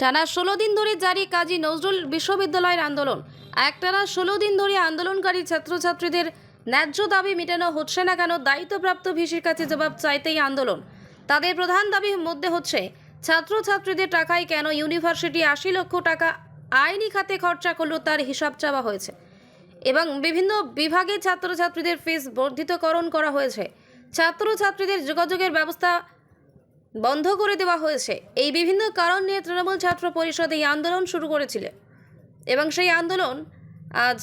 টানা ষোলো দিন ধরে জারি কাজী নজরুল বিশ্ববিদ্যালয়ের আন্দোলন। একটানা ষোলো দিন ধরে আন্দোলনকারী ছাত্রছাত্রীদের ন্যায্য দাবি মেটানো হচ্ছে না কেন, দায়িত্বপ্রাপ্ত ভিসির কাছে জবাব চাইতেই আন্দোলন। তাদের প্রধান দাবির মধ্যে হচ্ছে, ছাত্রছাত্রীদের টাকায় কেন ইউনিভার্সিটি আশি লক্ষ টাকা আইনি খাতে খরচা করল তার হিসাব চাওয়া হয়েছে। এবং বিভিন্ন বিভাগে ছাত্রছাত্রীদের ফিস বর্ধিতকরণ করা হয়েছে। ছাত্রছাত্রীদের যোগাযোগের ব্যবস্থা বন্ধ করে দেওয়া হয়েছে। এই বিভিন্ন কারণ নিয়ে তৃণমূল ছাত্র পরিষদ এই আন্দোলন শুরু করেছিল। এবং সেই আন্দোলন আজ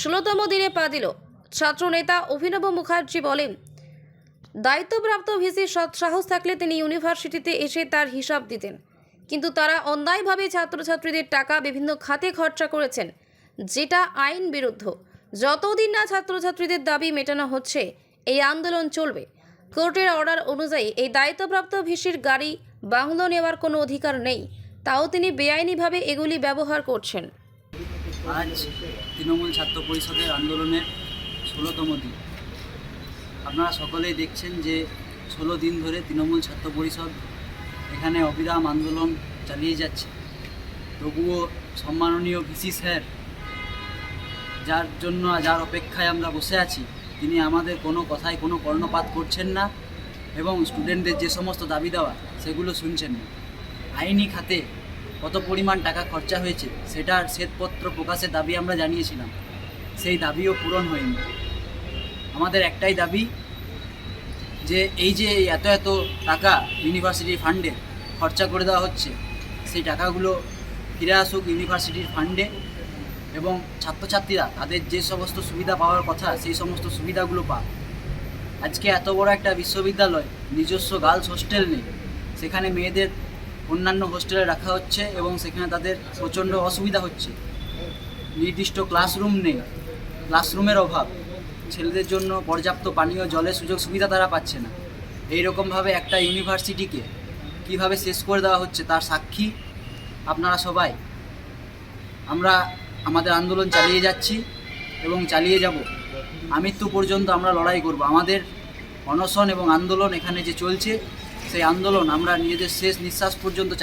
ষোলোতম দিনে পা দিল। ছাত্রনেতা অভিনব মুখার্জি বলেন, দায়িত্বপ্রাপ্ত ভিসি সৎ সাহস থাকলে তিনি ইউনিভার্সিটিতে এসে তার হিসাব দিতেন। কিন্তু তারা অন্যায়ভাবে ছাত্রছাত্রীদের টাকা বিভিন্ন খাতে খরচা করেছেন, যেটা আইন বিরুদ্ধ। যতদিন না ছাত্রছাত্রীদের দাবি মেটানো হচ্ছে, এই আন্দোলন চলবে। কোর্টের অর্ডার অনুযায়ী এই দায়িত্বপ্রাপ্ত ভিসির গাড়ি বাংলো নেওয়ার কোনো অধিকার নেই। তাও তিনি বেআইনিভাবে এগুলি ব্যবহার করছেন। আজ তৃণমূল ছাত্র পরিষদের আন্দোলনের ষোলোতম দিন। আপনারা সকলেই দেখছেন যে ষোলো দিন ধরে তৃণমূল ছাত্র পরিষদ এখানে অবিরাম আন্দোলন চালিয়ে যাচ্ছে। তবুও সম্মাননীয় ভিসি স্যার, যার জন্য যার অপেক্ষায় আমরা বসে আছি তিনি আমাদের কোনো কথায় কোনো কর্ণপাত করছেন না এবং স্টুডেন্টদের যে সমস্ত দাবি দেওয়া, সেগুলো শুনছেন না। আইনি খাতে কত পরিমাণ টাকা খরচা হয়েছে সেটার শ্বেতপত্র প্রকাশের দাবি আমরা জানিয়েছিলাম। সেই দাবিও পূরণ হয়নি। আমাদের একটাই দাবি যে, এই যে এত এত টাকা ইউনিভার্সিটি ফান্ডে খরচা করে দেওয়া হচ্ছে, সেই টাকাগুলো ফিরে আসুক ইউনিভার্সিটির ফান্ডে এবং ছাত্রছাত্রীরা তাদের যে সমস্ত সুবিধা পাওয়ার কথা, সেই সমস্ত সুবিধাগুলো পাক। আজকে এত বড় একটা বিশ্ববিদ্যালয়, নিজস্ব গার্লস হোস্টেল নেই। সেখানে মেয়েদের অন্যান্য হোস্টেলে রাখা হচ্ছে এবং সেখানে তাদের প্রচণ্ড অসুবিধা হচ্ছে। নির্দিষ্ট ক্লাসরুম নেই, ক্লাসরুমের অভাব। ছেলেদের জন্য পর্যাপ্ত পানীয়, জলের সুযোগ সুবিধা তারা পাচ্ছে না। এই রকমভাবে একটা ইউনিভার্সিটিকে কীভাবে শেষ করে দেওয়া হচ্ছে তার সাক্ষী আপনারা সবাই? আমরা আমাদের আন্দোলন চালিয়ে যাচ্ছি এবং চালিয়ে যাব। আমৃত্যু পর্যন্ত আমরা লড়াই করব। আমাদের অনশন এবং আন্দোলন এখানে যে চলছে, সেই আন্দোলন আমরা নিজেদের শেষ নিঃশ্বাস পর্যন্ত